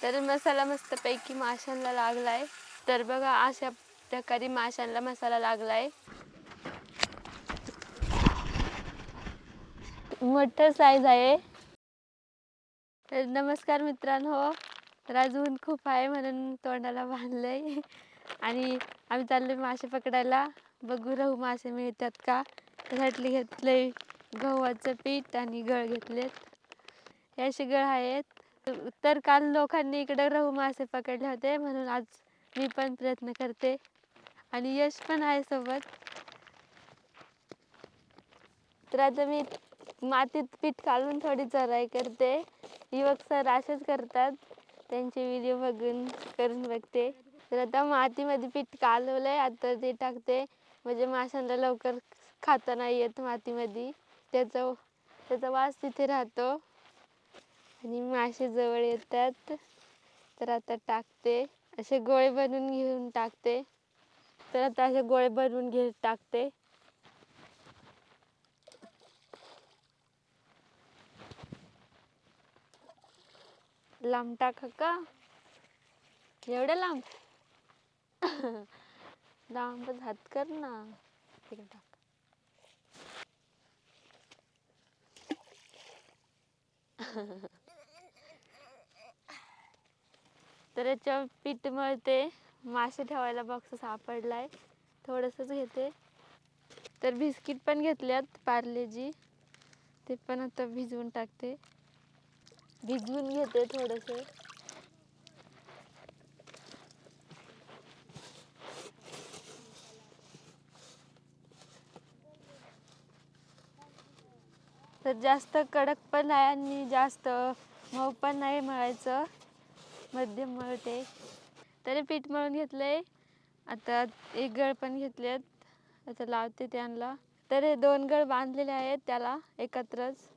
तर मसाला मस्तपैकी माशांना लागलाय. तर बघा अशा प्रकारे माशांना मसाला लागलाय. मोठं साईज आहे. तर नमस्कार मित्रांनो तर आज ऊन खूप आहे म्हणून तोंडाला बांधलंय. आणि आम्ही चाललोय मासे पकडायला. बघू राहू मासे मिळतात का? त्यासाठी घेतलंय गव्हाचं पीठ आणि गळ घेतलेत. हे असे गळ आहेत. तर काल लोकांनी इकडे रहू मासे पकडले होते म्हणून आज मी पण प्रयत्न करते. आणि यश पण आहे सोबत. तर आता मी मातीत पीठ काढून थोडी चराई करते. युवक सर असेच करतात. त्यांचे व्हिडिओ बघून करून बघते. तर आता मातीमध्ये पीठ कालवलंय आता ते टाकते. म्हणजे माशांना लवकर खाता नाही येत मातीमध्ये. त्याचा त्याचा वास तिथे राहतो. आणि मासे जवळ येतात. तर आता टाकते. असे गोळे बनवून घेऊन टाकते. तर आता असे गोळे बनवून घे टाकते. लांब टाका का? एवढ्या लांब? लांबच हात कर ना. इकडे टाक. तर याच्या पीठ मळते मासे ठेवायला बॉक्स सापडलाय. थोडंसंच घेते. तर बिस्किट पण घेतल्यात पार्लेजी. ते पण आता भिजवून टाकते. भिजवून घेते थोडंसं. तर जास्त कडक पण नाही आणि जास्त मऊ पण नाही मळायचं. मध्यम मळते. तरी पीठ मळून घेतलंय. आता एक गळ पण घेतलेत. आता लावते त्यांना. तर हे दोन गळ बांधलेले आहेत त्याला एकत्रच.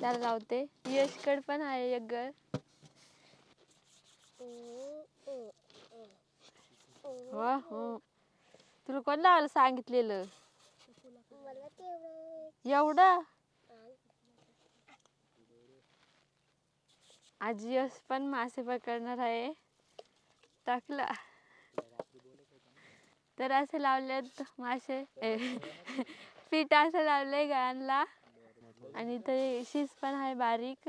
त्याला लावते. यशकड पण आहे एक गळ. वा हो. तुला कोण लावायला सांगितलेलं? एवढं? आजी यश पण मासे पकडणार आहे. टाकला. तर असे लावलेत मासे. पीठ असं लावले गळ्यांना आणि ते शीस पण आहे बारीक.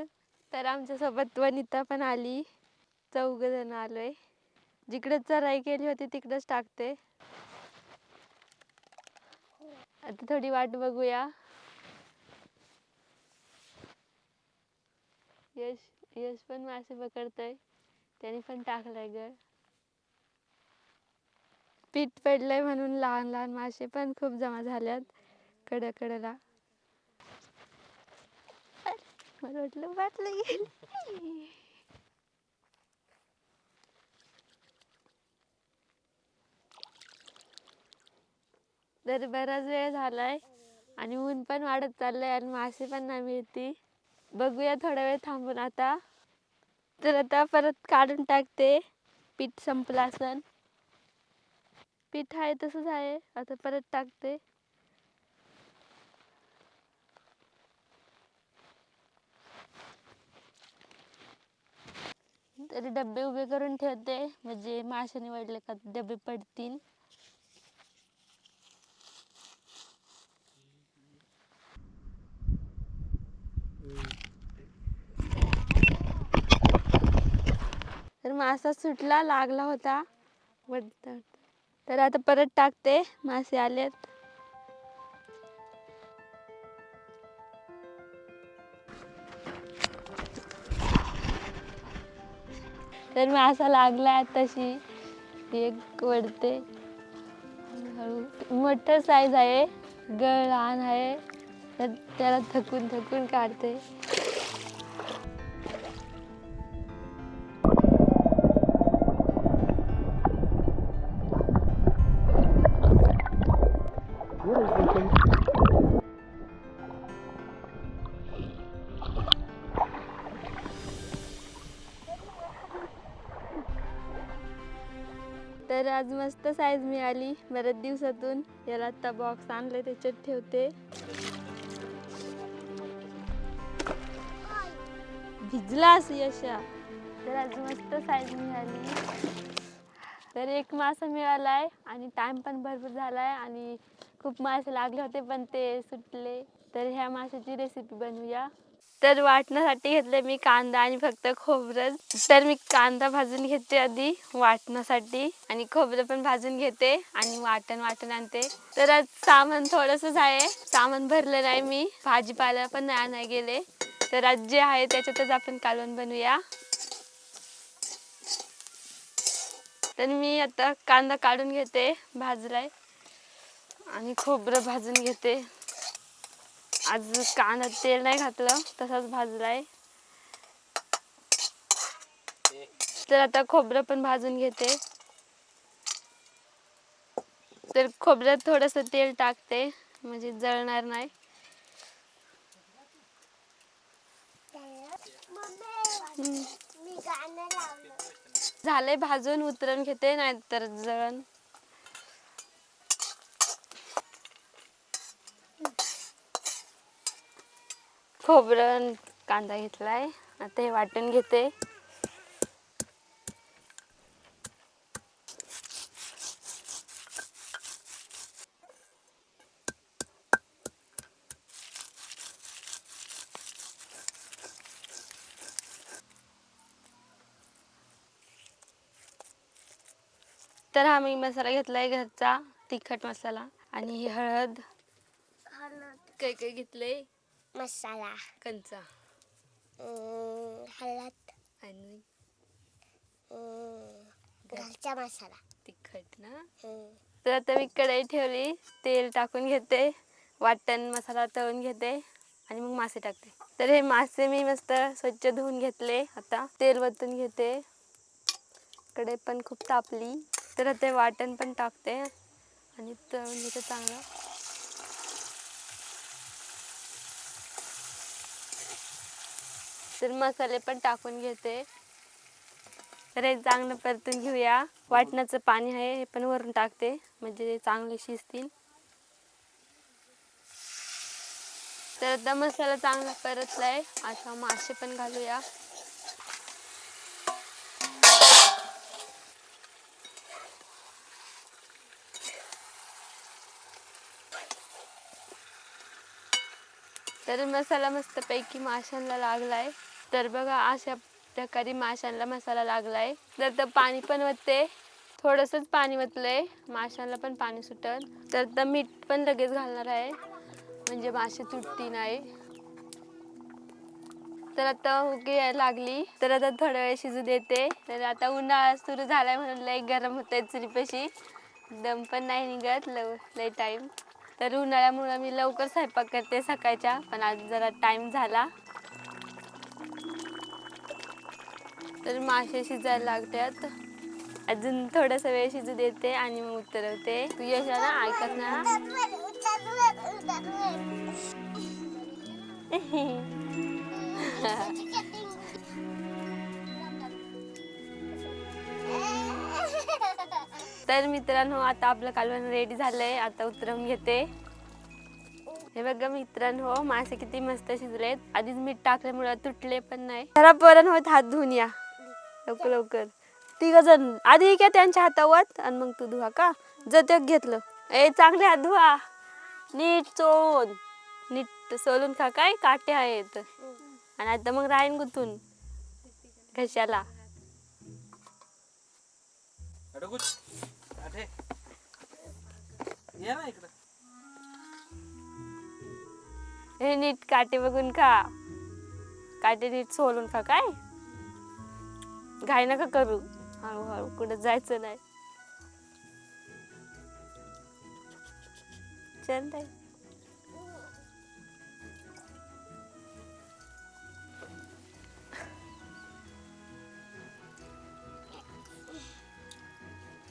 तर आमच्यासोबत वनिता पण आली. चौघ जण आलोय. जिकडे चराई केली होती तिकडेच टाकते. आता थोडी वाट बघूया. यश. यश पण मासे पकडतोय. त्याने पण टाकलाय गळ पीठ पडलंय म्हणून लहान लहान मासे पण खूप जमा झाल्यात. कड कडला मला वाटलं वाटलं गेली. तर बराच वेळ झालाय आणि ऊन पण वाढत चाललंय आणि मासे पण नाही मिळती. बघूया थोडा वेळ थांबून आता. तर आता परत काढून टाकते. पीठ संपलं असन. पीठ आहे तसंच आहे. आता परत टाकते. तरी डबे उभे करून ठेवते. म्हणजे मासे निवडले का डबे पडतील तर मासा सुटला लागला होता. तर आता परत टाकते मासे आलेत. तर मासा लागला तशी एक वडते. हळू. मोठं साईज आहे. गळ लहान आहे. तर त्याला थकून थकून काढते. तर आज मस्त साईज मिळाली. बऱ्याच दिवसातून याला आता बॉक्स आणले त्याच्यात ठेवते. भिजला भिजलास यशा. तर आज मस्त साईज मिळाली. तर एक मासा मिळालाय आणि टाइम पण भरपूर झालाय आणि खूप मासे लागले होते पण ते सुटले. तर ह्या माशाची रेसिपी बनवूया. तर वाटण्यासाठी घेतले मी कांदा आणि फक्त खोबरं तर मी कांदा भाजून घेते आधी वाटण्यासाठी. आणि खोबरं पण भाजून घेते आणि वाटण वाटण आणते. तर आज सामान थोडंसंच आहे. सामान भरलं नाही मी. भाजीपाला पण नाही आणाय गेले. तर आज जे आहे त्याच्यातच आपण कालवण बनवूया. तर मी आता कांदा काढून घेते भाजलाय. आणि खोबरं भाजून घेते. आज कांदा तेल नाही घातलं तसाच भाजलाय. तर आता खोबरं पण भाजून घेते. तर खोबऱ्यात थोडस तेल टाकते म्हणजे जळणार नाही. झालंय भाजून उतरून घेते नाहीतर जळण खोबरं कांदा घेतलाय. आता हे वाटण घेते. तर हा मी मसाला घेतलाय घरचा तिखट मसाला आणि ही हळद. हळद. काय काय घेतलंय? मसाला कंचा अं, हळद आणि अं, घरचा मसाला तिखट ना अं, तर आता मी कढई ठेवली तेल टाकून घेते वाटण मसाला तळून घेते आणि मग मासे टाकते तर हे मासे मी मस्त स्वच्छ धुवून घेतले आता तेल वतून घेते कढई पण खूप तापली तर आता हे वाटण पण टाकते आणि तळून घेते चांगलं तर मसाले पण टाकून घेते. तर हे चांगलं परतून घेऊया. वाटणाचं पाणी आहे हे पण वरून टाकते. म्हणजे ते चांगले शिजतील. तर आता मसाला चांगला परतलाय. आता मासे पण घालूया. तर मसाला मस्तपैकी माशांना लागलाय. तर बघा अशा प्रकारे माशांना मसाला लागलाय. तर तर पाणी पण वतते थोडंसंच पाणी वतलंय. माशांना पण पाणी सुटल. तर तर मीठ पण लगेच घालणार आहे. म्हणजे मासे तुटती नाही. तर आता उगी लागली. तर आता थोडा वेळ शिजू देते. तर आता उन्हाळा सुरू झालाय म्हणून लई गरम होत आहे चुलीपाशी. दम पण नाही निघत लव लई टाईम तर उन्हाळ्यामुळं मी लवकर स्वयंपाक करते सकाळच्या पण आज जरा टाईम झाला. तर मासे शिजायला लागतात. अजून थोडासा वेळ शिजू देते आणि मग उतरवते. तू यशा ना ऐकत ना. तर मित्रांनो आता आपलं कालवण रेडी झालंय. आता उतरवून घेते. हे बघा मित्रांनो मासे किती मस्त शिजलेत. आधीच मीठ टाकल्यामुळे तुटले पण नाही. जरा परत होत हात धुवून या. लवकर लवकर. तिघ जण आधी घ्या त्यांच्या हातावर आणि मग तू धुवा का? जर घेतलं. ए चांगले हात धुवा. नीट चोळून. नीट सोलून खा. काय काटे आहेत. आणि आता मग राहीन गुतून. घशाला हे नीट काटे बघून खा. काटे नीट सोलून खा. काय? घाई नका करू. हळूहळू कुठं जायचं नाही. छान ताई.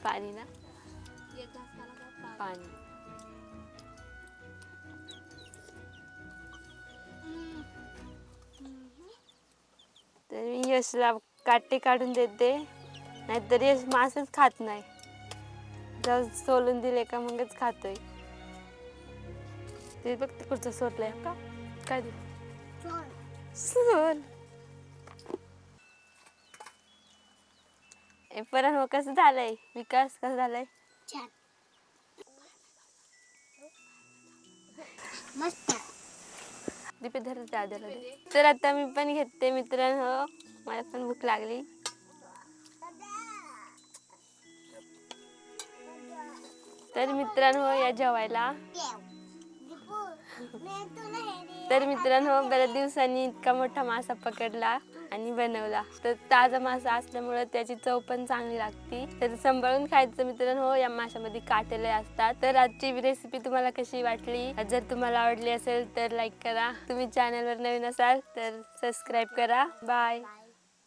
पाणी ना? पाणी. तर मी यशला काटे काढून देते. नाहीतर यश मासेच खात नाही. जाऊ सोलून दिले का मगच खातोय. ते बघ तिकडचं सोडलंय का? काय दे? सोल. ए, परत हो कसं झालंय? विकास कसं झालाय? मस्त. दीपे धर तर आता मी पण घेते मित्रांनो. मला पण भूक लागली. तर मित्रांनो या जेवायला. तर मित्रांनो बऱ्याच दिवसांनी इतका मोठा मासा पकडला. आणि बनवला. तर ताजा मासा असल्यामुळे त्याची चव पण चांगली लागती. तर सांभाळून खायचं मित्रांनो हो, या माशामध्ये काटेले असतात. तर आजची रेसिपी तुम्हाला कशी वाटली? जर तुम्हाला आवडली असेल तर लाईक करा. तुम्ही चॅनलवर नवीन असाल तर सबस्क्राईब करा. बाय